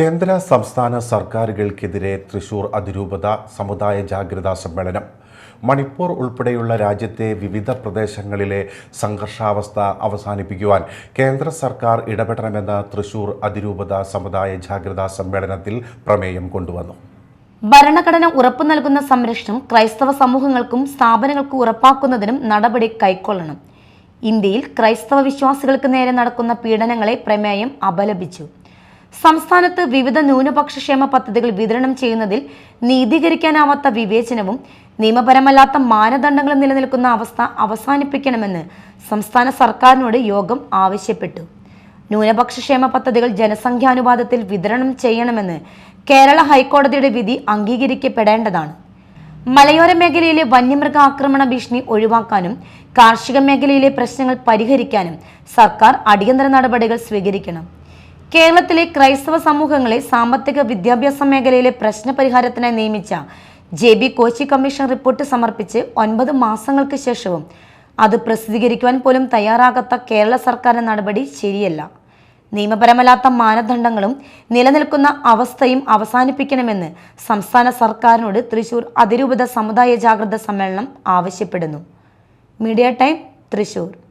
കേന്ദ്ര സംസ്ഥാന സർക്കാരുകൾക്കെതിരെ തൃശൂർ അതിരൂപത സമുദായ ജാഗ്രതാ സമ്മേളനം. മണിപ്പൂർ ഉൾപ്പെടെയുള്ള രാജ്യത്തെ വിവിധ പ്രദേശങ്ങളിലെ സംഘർഷാവസ്ഥ അവസാനിപ്പിക്കുവാൻ കേന്ദ്ര സർക്കാർ ഇടപെടണമെന്ന് തൃശൂർ അതിരൂപത സമുദായ ജാഗ്രതാ സമ്മേളനത്തിൽ പ്രമേയം കൊണ്ടുവന്നു. ഭരണഘടന ഉറപ്പു നൽകുന്ന സംരക്ഷണം ക്രൈസ്തവ സമൂഹങ്ങൾക്കും സ്ഥാപനങ്ങൾക്കും ഉറപ്പാക്കുന്നതിനും നടപടി കൈക്കൊള്ളണം. ഇന്ത്യയിൽ ക്രൈസ്തവ വിശ്വാസികൾക്ക് നേരെ നടക്കുന്ന പീഡനങ്ങളെ പ്രമേയം അപലപിച്ചു. സംസ്ഥാനത്ത് വിവിധ ന്യൂനപക്ഷ ക്ഷേമ പദ്ധതികൾ വിതരണം ചെയ്യുന്നതിൽ നീതീകരിക്കാനാവാത്ത വിവേചനവും നിയമപരമല്ലാത്ത മാനദണ്ഡങ്ങളും നിലനിൽക്കുന്ന അവസ്ഥ അവസാനിപ്പിക്കണമെന്ന് സംസ്ഥാന സർക്കാരിനോട് യോഗം ആവശ്യപ്പെട്ടു. ന്യൂനപക്ഷ ക്ഷേമ പദ്ധതികൾ ജനസംഖ്യാനുപാതത്തിൽ വിതരണം ചെയ്യണമെന്ന് കേരള ഹൈക്കോടതിയുടെ വിധി അംഗീകരിക്കപ്പെടേണ്ടതാണ്. മലയോര മേഖലയിലെ വന്യമൃഗ ആക്രമണ ഭീഷണി ഒഴിവാക്കാനും കാർഷിക മേഖലയിലെ പ്രശ്നങ്ങൾ പരിഹരിക്കാനും സർക്കാർ അടിയന്തര നടപടികൾ സ്വീകരിക്കണം. കേരളത്തിലെ ക്രൈസ്തവ സമൂഹങ്ങളെ സാമ്പത്തിക വിദ്യാഭ്യാസ മേഖലയിലെ പ്രശ്ന പരിഹാരത്തിനായി നിയമിച്ച J B Koshy commission report സമർപ്പിച്ച് ഒൻപത് മാസങ്ങൾക്ക് ശേഷവും അത് പ്രസിദ്ധീകരിക്കുവാൻ പോലും തയ്യാറാകാത്ത കേരള സർക്കാരിന്റെ നടപടി ശരിയല്ല. നിയമപരമല്ലാത്ത മാനദണ്ഡങ്ങളും നിലനിൽക്കുന്ന അവസ്ഥയും അവസാനിപ്പിക്കണമെന്ന് സംസ്ഥാന സർക്കാരിനോട് തൃശൂർ അതിരൂപത സമുദായ ജാഗ്രത സമ്മേളനം ആവശ്യപ്പെടുന്നു. Media time Thrissur.